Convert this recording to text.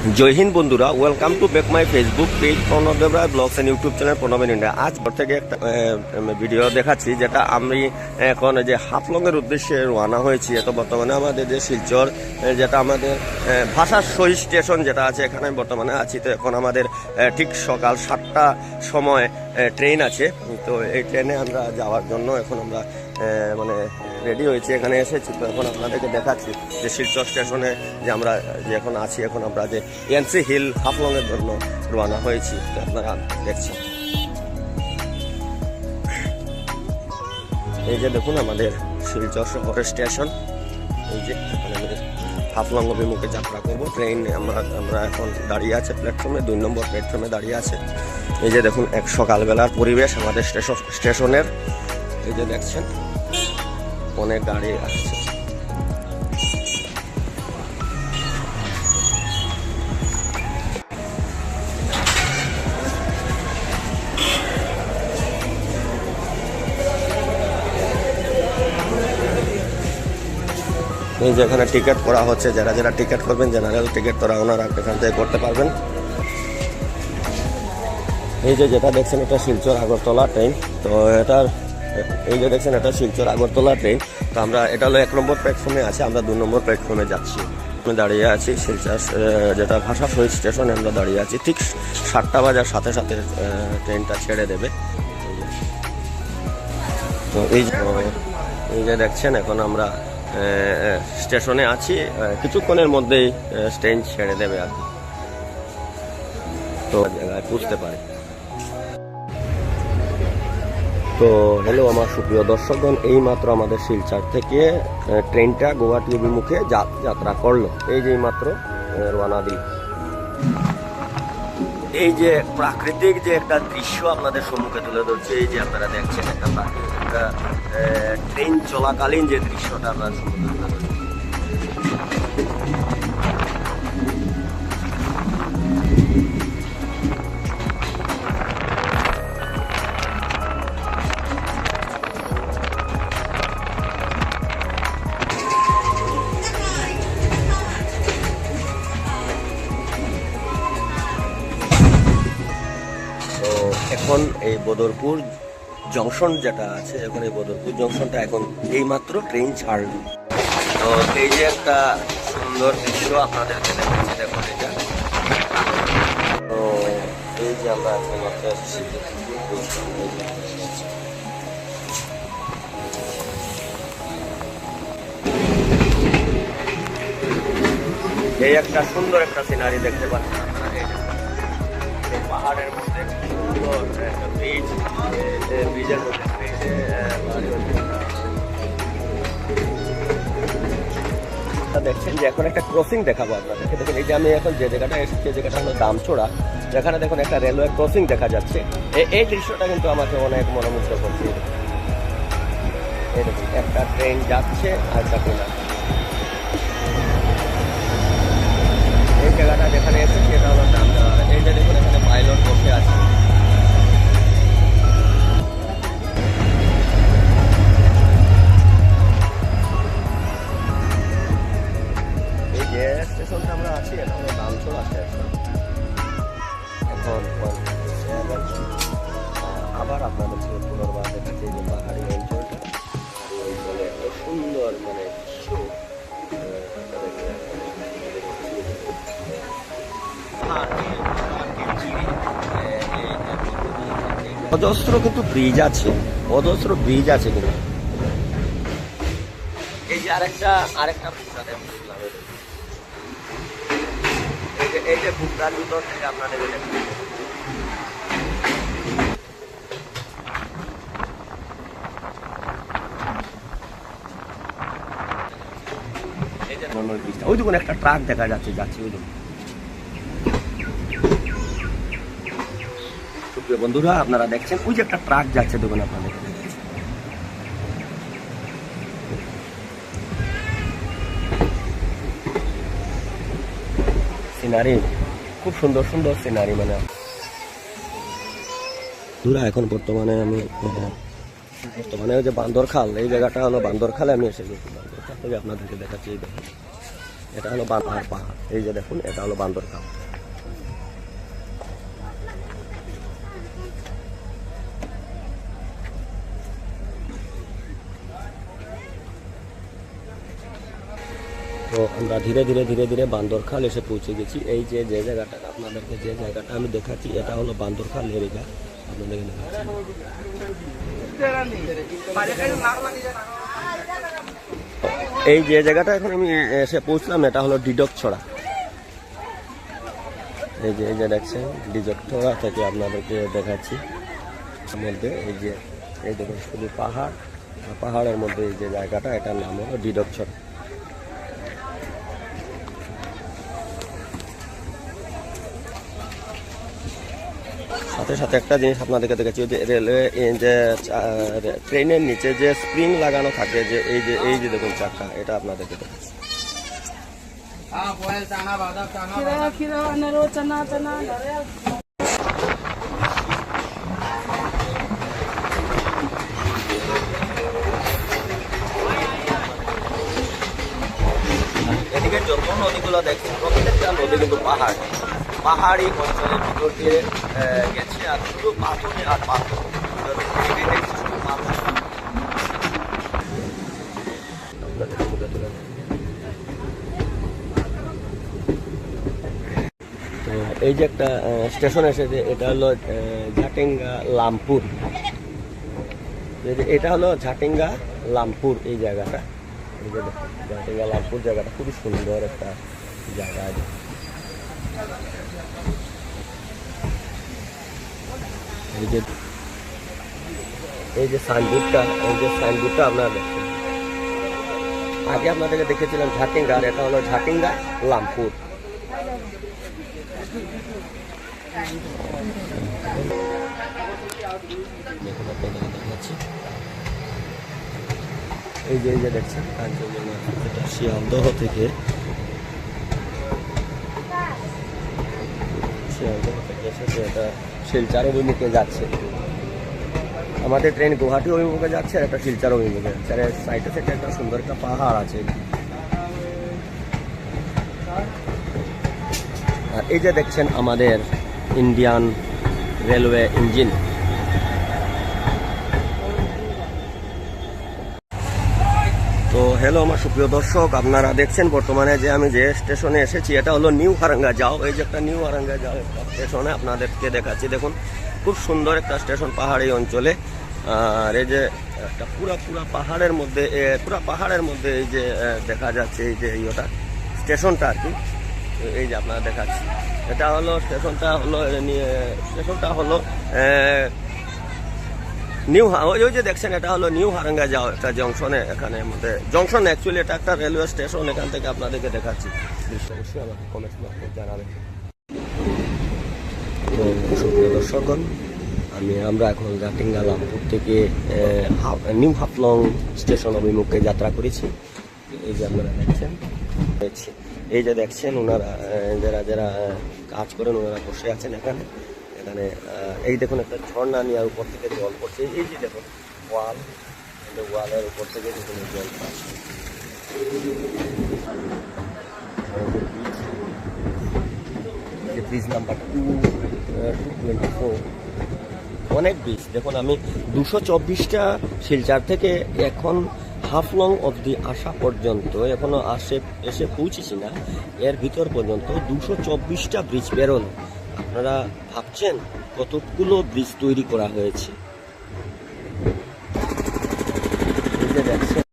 জয় হিন্দ বন্ধুরা welcome to back my Facebook page Pranab Debroy blogs and YouTube channel Pranab India আজ থেকে একটা video দেখাচ্ছি, যেটা আমি এখন যে হাফলংয়ের উদ্দেশ্যে রওনা হয়েছি এত বর্তমানে আমাদের যে শিলচর যেটা আমাদের ভাষার শহীদ স্টেশন যেটা আছে, এখানে বর্তমানে আছি। তো এখন আমাদের ঠিক সকাল সাতটা সময় ট্রেন আছে। তো এই ট্রেনে আমরা যাওয়ার জন্য এখন আমরা মানে রেডি হয়েছি, এখানে এসেছি। তো এখন আপনাদেরকে দেখাচ্ছি যে শিলচর স্টেশনে যে আমরা, যে এখন আছি, এখন আমরা যে এনসি হিল হাফলংয়ের জন্য রওনা হয়েছি। তো আপনারা দেখছেন। এই যে দেখুন আমাদের শিলচর শহরের স্টেশন এই যে আমাদের হাফলং অভিমুখে যাত্রা করব। ট্রেন আমরা আমরা এখন দাঁড়িয়ে আছে প্ল্যাটফর্মে দুই নম্বর প্ল্যাটফর্মে দাঁড়িয়ে আছে। এই যে দেখুন, এক সকালবেলার পরিবেশ আমাদের স্টেশন স্টেশনের এই যে দেখছেন অনেক গাড়ি আসছে এই যে এখানে টিকিট করা হচ্ছে, যারা যারা টিকিট করবেন, জেনারেল টিকিট তারা ওনারা এখান থেকে করতে পারবেন। এই যে যেটা দেখছেন, এটা শিলচর আগরতলা ট্রেন। তো এটার এই যে দেখছেন, এটা শিলচর আগরতলা ট্রেন তো আমরা, এটা হলো এক নম্বর প্ল্যাটফর্মে আছে, আমরা দু নম্বর প্ল্যাটফর্মে যাচ্ছি। আমি দাঁড়িয়ে আছি শিলচর যেটা ভাষা শহীদ স্টেশনে আমরা দাঁড়িয়ে আছি। ঠিক সাতটা বাজার সাথে সাথে ট্রেনটা ছেড়ে দেবে। তো এই এই যে দেখছেন, এখন আমরা স্টেশনে আছি। কিছুক্ষণের মধ্যেই ট্রেন ছেড়ে দেবে আর তো জায়গায় পারি। তো হ্যালো আমার সুপ্রিয় দর্শকগণ এই মাত্র আমাদের শিলচর থেকে ট্রেনটা গুয়াহাটি অভিমুখে যাত্রা করল। এই যে মাত্র রওনা দিল এই যে প্রাকৃতিক যে একটা দৃশ্য আপনাদের সম্মুখে তুলে ধরছে, এই যে আপনারা দেখছেন একটা ট্রেন চলাকালীন যে দৃশ্যটা আপনার সম্মুখে বদরপুর জংশন যেটা আছে এই বদরপুর জংশনটা এখন এইমাত্র ট্রেন ছাড়ল। তো এই যে একটা সুন্দর দৃশ্য আপনাদেরকে দেখাচ্ছি, দেখুন এটা। তো এই যে আমরা মাত্র এই একটা সুন্দর একটা সিনারি দেখতে এই পাহাড়ের মধ্যে দেখছেন যে এখন একটা ক্রসিং দেখাবো আপনাদেরকে। দেখুন, এই যে আমি এখন যে জায়গাটা এসেছি, যে জায়গাটা হলো দামচোড়া যেখানে দেখুন একটা রেলওয়ে ক্রসিং দেখা যাচ্ছে। এই দৃশ্যটা কিন্তু আমাকে অনেক মনোমুগ্ধ করছে। একটা ট্রেন যাচ্ছে আর একটা ট্রেন এখন আবার আপনাদেরকে পুনর্বার দেখাচ্ছি যে পাহাড়ি অঞ্চলটা, পাহাড়ি অঞ্চলে এত সুন্দর মানে অজস্র কিন্তু ব্রিজ আছে, অজস্র ব্রিজ আছে কিন্তু। এই যে আরেকটা আরেকটা ওই দেখুন, একটা ট্রাক দেখা যাচ্ছে যাচ্ছে, ওই বন্ধুরা, আপনারা দেখছেন, ওই যে একটা ট্রাক যাচ্ছে, দেখুন আপনাদের। সিনারি, খুব সুন্দর সুন্দর সিনারি মানে। দূরা এখন বর্তমানে আমি বর্তমানে যে বান্দরখাল এই জায়গাটা হলো বান্দর খালে আমি এসে গেছি বান্দর খাল থেকে আপনাদেরকে দেখাচ্ছি, এই দেখুন। এটা হলো বান্দর পাহাড়, এই যে দেখুন, এটা হলো বান্দর কাপ তো আমরা ধীরে ধীরে ধীরে ধীরে বান্দরখাল এসে পৌঁছে গেছি। এই যে যে জায়গাটা আপনাদেরকে যে জায়গাটা আমি দেখাচ্ছি, এটা হলো বান্দরখাল এরিয়া আপনাদেরকে এই যে জায়গাটা এখন আমি এসে পৌঁছলাম, এটা হলো ডিডক ছড়া। এই যে এই যে দেখছেন, ডিডক ছড়া থেকে আপনাদেরকে দেখাচ্ছি। মধ্যে এই যে, এই দেখুন, শুধু পাহাড় পাহাড়ের মধ্যে এই যে জায়গাটা, এটার নাম হলো ডিডক ছড়া। সাথে একটা জিনিস আপনাদেরকে দেখেছি যে রেলওয়ে যে ট্রেনের নিচে যে স্প্রিং লাগানো থাকে, যে এই যে এই যে দেখুন চাকা, এটা আপনাদেরকে nare এদিকে যত নদীগুলো দেখছি প্রত্যেকটা নদী কিন্তু পাহাড়। পাহাড়ি অঞ্চলের ভিতর দিয়ে গেছে আর শুধু পাথরে আর পাথর। এই যে একটা স্টেশন এসেছে, এটা হলো ঝাটেঙ্গা লামপুর। এটা হলো ঝাটেঙ্গা লামপুর এই জায়গাটা। ঝাটেঙ্গা লামপুর জায়গাটা খুবই সুন্দর একটা জায়গা। এই যে এই যে সাইনবোর্ডটা এই যে সাইনবোর্ডটা আপনারা দেখছেন। আগে আপনাদেরকে দেখেছিলাম ঝাটিঙ্গা এটা হলো ঝাটিঙ্গা লামপুর। এই যে এই যে দেখছেন শিয়ালদহ থেকে শিয়ালদহ তো এটা শিলচার অভিমুখে যাচ্ছে। আমাদের ট্রেন গুয়াহাটি অভিমুখে যাচ্ছে আর একটা শিলচার অভিমুখে যাচ্ছে। আর সাইডে থেকে একটা সুন্দর একটা পাহাড় আছে। আর এই যে দেখছেন আমাদের ইন্ডিয়ান রেলওয়ে ইঞ্জিন তো হ্যালো আমার সুপ্রিয় দর্শক। আপনারা দেখছেন বর্তমানে যে আমি যে স্টেশনে এসেছি, এটা হলো নিউ হারাঙ্গা যাও। এই যে একটা নিউ হারাঙ্গা যাও স্টেশনে আপনাদেরকে দেখাচ্ছি। দেখুন, খুব সুন্দর একটা স্টেশন পাহাড়ি অঞ্চলে। আর এই যে একটা পুরা পুরা পাহাড়ের মধ্যে পুরা পাহাড়ের মধ্যে এই যে দেখা যাচ্ছে এই যে ইয়েটা স্টেশনটা আর কি। এই যে আপনারা দেখাচ্ছি। এটা হলো স্টেশনটা হলো স্টেশনটা হলো নিউ ওই যে দেখছেন, এটা হলো নিউ হারাঙ্গা যাও একটা জংশনে এখানে মধ্যে। জংশন অ্যাকচুয়ালি এটা একটা রেলওয়ে স্টেশন এখান থেকে আপনাদেরকে দেখাচ্ছি। অবশ্যই আমাকে কমেন্ট জানাবেন। সুপ্রিয় দর্শকগণ, আমি আমরা এখন জাটিঙ্গা লামপুর থেকে নিউ হাফলং স্টেশন অভিমুখে যাত্রা করেছি। এই যে আপনারা দেখছেন, দেখছি। এই যে দেখছেন ওনারা যারা যারা কাজ করেন ওনারা বসে আছেন এখানে। এখানে এই দেখুন একটা ঝর্ণা নিয়ে উপর থেকে জল পড়ছে। এই যে দেখুন, ওয়াল ওয়ালের উপর থেকে দেখুন জল পড়ছে bridge number two two twenty four অনেক ব্রিজ দেখুন, আমি দুশো চব্বিশটা শিলচার থেকে এখন হাফলং অবধি আসা পর্যন্ত, এখনও আসে, এসে পৌঁছেছি না, এর ভিতর পর্যন্ত দুশো চব্বিশটা ব্রিজ বেরোলো। আপনারা ভাবছেন কতগুলো ব্রিজ তৈরি করা হয়েছে? দেখছেন